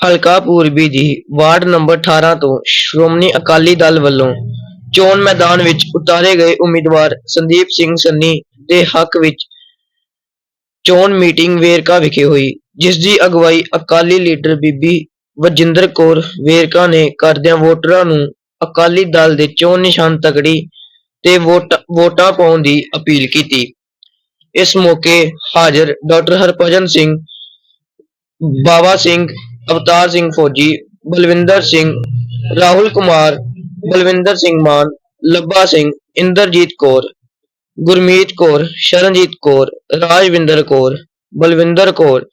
ਹਲਕਾ ਪੂਰਬੀ ਦੀ ward number 18 ਤੋਂ ਸ਼੍ਰੋਮਣੀ ਅਕਾਲੀ ਦਲ ਵੱਲੋਂ ਚੋਣ ਮੈਦਾਨ ਵਿੱਚ ਉਤਾਰੇ ਗਏ ਉਮੀਦਵਾਰ ਸੰਦੀਪ ਸਿੰਘ ਸੰਨੀ ਦੇ ਹੱਕ ਵਿੱਚ ਚੋਣ ਮੀਟਿੰਗ ਵੇਰਕਾ ਵਿਖੇ ਹੋਈ, ਜਿਸ ਦੀ ਅਗਵਾਈ ਅਕਾਲੀ ਲੀਡਰ ਬੀਬੀ ਵਜਿੰਦਰ ਕੌਰ ਵੇਰਕਾ ਨੇ ਕਰਦਿਆਂ ਵੋਟਰਾਂ ਨੂੰ ਅਕਾਲੀ ਦਲ ਦੇ ਚੋਣ ਨਿਸ਼ਾਨ ਤਕੜੀ ਤੇ ਵੋਟ ਵੋਟਾਂ ਪਾਉਣ ਦੀ ਅਪੀਲ ਕੀਤੀ। ਇਸ ਮੌਕੇ ਹਾਜ਼ਰ ਡਾਕਟਰ ਹਰਭਜਨ ਸਿੰਘ, ਬਾਵਾ ਸਿੰਘ ਅਵਤਾਰ ਸਿੰਘ ਫੌਜੀ ਬਲਵਿੰਦਰ ਸਿੰਘ ਰਾਹੁਲ ਕੁਮਾਰ ਬਲਵਿੰਦਰ ਸਿੰਘ ਮਾਨ ਲੱਭਾ ਸਿੰਘ ਇੰਦਰਜੀਤ ਕੌਰ ਗੁਰਮੀਤ ਕੌਰ ਸ਼ਰਨਜੀਤ ਕੌਰ ਰਾਜਵਿੰਦਰ ਕੌਰ ਬਲਵਿੰਦਰ ਕੌਰ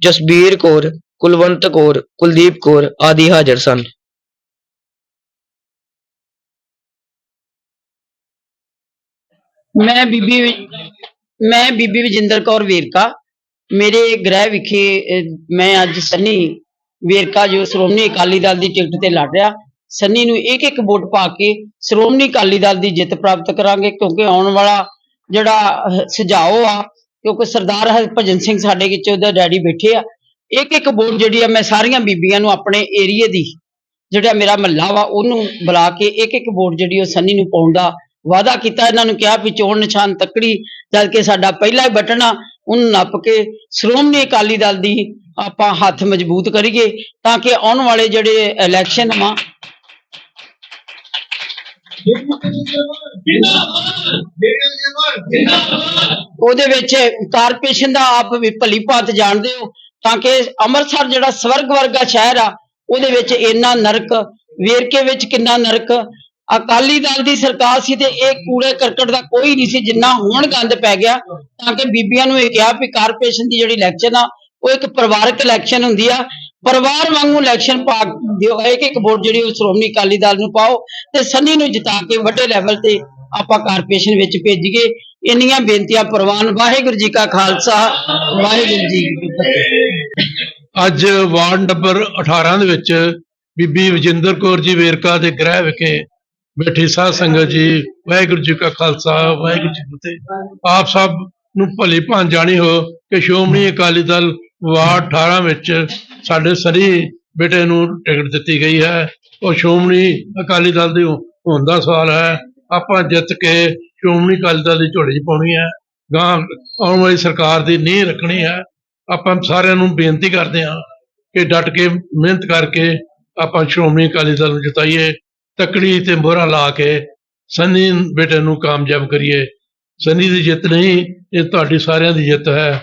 ਜਸਬੀਰ ਕੌਰ ਕੁਲਵੰਤ ਕੌਰ ਕੁਲਦੀਪ ਕੌਰ ਆਦਿ ਹਾਜ਼ਰ ਸਨ ਮੈਂ ਬੀਬੀ ਮੈਂ ਬੀਬੀ ਵਿਜਿੰਦਰ ਕੌਰ ਵੇਰਕਾ ਮੇਰੇ ਗ੍ਰਹਿ ਵਿਖੇ ਅਹ, ਮੈਂ ਅੱਜ ਸੰਨੀ ਵੇਰਕਾ ਜੋ ਸ਼੍ਰੋਮਣੀ ਅਕਾਲੀ ਦਲ ਦੀ ਟਿਕਟ ਤੇ ਲੜ ਰਿਹਾ। ਸੰਨੀ ਨੂੰ ਇੱਕ ਇੱਕ ਵੋਟ ਪਾ ਕੇ ਸ਼੍ਰੋਮਣੀ ਅਕਾਲੀ ਦਲ ਦੀ ਜਿੱਤ ਪ੍ਰਾਪਤ ਕਰਾਂਗੇ, ਕਿਉਂਕਿ ਆਉਣ ਵਾਲਾ ਜਿਹੜਾ ਸੁਝਾਓ ਆ, ਕਿਉਂਕਿ ਸਰਦਾਰ ਹਰਭਜਨ ਸਿੰਘ ਸਾਡੇ ਵਿੱਚ ਉਹਦਾ ਡੈਡੀ ਬੈਠੇ ਆ। ਇੱਕ ਇੱਕ ਵੋਟ ਜਿਹੜੀ ਆ, ਮੈਂ ਸਾਰੀਆਂ ਬੀਬੀਆਂ ਨੂੰ ਆਪਣੇ ਏਰੀਏ ਦੀ, ਜਿਹੜਾ ਮੇਰਾ ਮਹੱਲਾ ਵਾ, ਉਹਨੂੰ ਬੁਲਾ ਕੇ ਇੱਕ ਇੱਕ ਵੋਟ ਜਿਹੜੀ ਉਹ ਸੰਨੀ ਨੂੰ ਪਾਉਣ ਦਾ ਵਾਅਦਾ ਕੀਤਾ। ਇਹਨਾਂ ਨੂੰ ਕਿਹਾ ਵੀ ਚੋਣ ਨਿਸ਼ਾਨ ਤੱਕੜੀ, ਜਦ ਕਿ ਸਾਡਾ ਪਹਿਲਾ ਹੀ ਬਟਨ ਆ, ਉਹਨੂੰ ਨੱਪ ਕੇ ਸ਼੍ਰੋਮਣੀ ਅਕਾਲੀ ਦਲ ਦੀ ਆਪਾਂ ਹੱਥ ਮਜ਼ਬੂਤ ਕਰੀਏ ਤਾਂ ਕਿ ਆਉਣ ਵਾਲੇ ਜਿਹੜੇ ਇਲੈਕਸ਼ਨ ਵਾ ਉਹਦੇ ਵਿੱਚ ਕਾਰਪੋਰੇਸ਼ਨ ਦਾ ਆਪ ਵੀ ਭਲੀ ਭਾਂਤ ਜਾਣਦੇ ਹੋ ਤਾਂ ਕਿ ਅੰਮ੍ਰਿਤਸਰ ਜਿਹੜਾ ਸਵਰਗ ਵਰਗਾ ਸ਼ਹਿਰ ਆ, ਉਹਦੇ ਵਿੱਚ ਇੰਨਾ ਨਰਕ, ਵੇਰਕੇ ਵਿੱਚ ਕਿੰਨਾ ਨਰਕ। ਅਕਾਲੀ ਦਲ ਦੀ ਸਰਕਾਰ ਸੀ ਤੇ ਇਹ ਕੂੜੇ ਕਰਕਟ ਦਾ ਕੋਈ ਨਹੀਂ ਸੀ, ਜਿੰਨਾ ਹੁਣ ਗੰਦ ਪੈ ਗਿਆ ਤਾਂ ਕਿ ਬੀਬੀਆਂ ਨੂੰ ਇਹ ਕਿਹਾ ਵੀ ਕਾਰਪੋਰੇਸ਼ਨ ਦੀ ਜਿਹੜੀ ਇਲੈਕਸ਼ਨ ਆ ਉਹ ਇੱਕ ਪਰਿਵਾਰਕ ਇਲੈਕਸ਼ਨ ਹੁੰਦੀ ਆ। ਪਰਿਵਾਰ ਵਾਂਗੂ ਇਲੈਕਸ਼ਨ ਪਾ ਦਿਓ। ਇੱਕ ਇੱਕ ਵੋਟ ਜਿਹੜੀ ਉਹ ਸ਼੍ਰੋਮਣੀ ਅਕਾਲੀ ਦਲ ਨੂੰ ਪਾਓ ਤੇ ਸੰਨੀ ਨੂੰ ਜਿਤਾ ਕੇ ਵੱਡੇ ਲੈਵਲ ਤੇ ਆਪਾਂ ਕਾਰਪੋਰੇਸ਼ਨ ਵਿੱਚ ਭੇਜੀਏ। ਇੰਨੀਆਂ ਬੇਨਤੀਆਂ, ਪ੍ਰਵਾਨ। ਵਾਹਿਗੁਰੂ ਜੀ ਕਾ ਖਾਲਸਾ, ਵਾਹਿਗੁਰੂ ਜੀ ਕੀ ਫਤਿਹ। ਅੱਜ ਵਾਰਡ ਨੰਬਰ 18 ਦੇ ਵਿੱਚ ਬੀਬੀ ਵਿਜਿੰਦਰ ਕੌਰ ਜੀ ਵੇਰਕਾ ਦੇ ਗ੍ਰਹਿ ਵਿਖੇ ਬੈਠੀ ਸਾਧ ਸੰਗਤ ਜੀ। ਵਾਹਿਗੁਰੂ ਜੀ ਕਾ ਖਾਲਸਾ, ਵਾਹਿਗੁਰੂ ਜੀ ਕੀ ਫਤਿਹ। ਆਪ ਸਭ ਨੂੰ ਭਲੀ ਭਾਂ ਜਾਣੀ ਹੋ ਕਿ ਸ਼੍ਰੋਮਣੀ ਅਕਾਲੀ ਦਲ ਵਾਰਡ 18 ਵਿੱਚ ਸਾਡੇ ਸਰੀ ਬੇਟੇ ਨੂੰ ਟਿਕਟ ਦਿੱਤੀ ਗਈ ਹੈ। ਉਹ ਸ਼੍ਰੋਮਣੀ ਅਕਾਲੀ ਦਲ ਦੀ ਹੋਣ ਦਾ ਸਵਾਲ ਹੈ, ਆਪਾਂ ਜਿੱਤ ਕੇ ਸ਼੍ਰੋਮਣੀ ਅਕਾਲੀ ਦਲ ਦੀ ਝੋਲੀ 'ਚ ਪਾਉਣੀ ਹੈ, ਗਾਂ ਆਉਣ ਵਾਲੀ ਸਰਕਾਰ ਦੀ ਨੀਂਹ ਰੱਖਣੀ ਹੈ, ਆਪਾਂ ਸਾਰਿਆਂ ਨੂੰ ਬੇਨਤੀ ਕਰਦੇ ਹਾਂ ਕਿ ਡਟ ਕੇ ਮਿਹਨਤ ਕਰਕੇ ਆਪਾਂ ਸ਼੍ਰੋਮਣੀ ਅਕਾਲੀ ਦਲ ਨੂੰ ਜਿਤਾਈਏ, ਤਕੜੀ ਤੇ ਮੋਹਰਾ ਲਾ ਕੇ ਸੰਨੀ ਬੇਟੇ ਨੂੰ ਕਾਮਯਾਬ ਕਰੀਏ। ਸੰਨੀ ਦੀ ਜਿੱਤ ਨਹੀਂ, ਇਹ ਤੁਹਾਡੀ ਸਾਰਿਆਂ ਦੀ ਜਿੱਤ ਹੈ।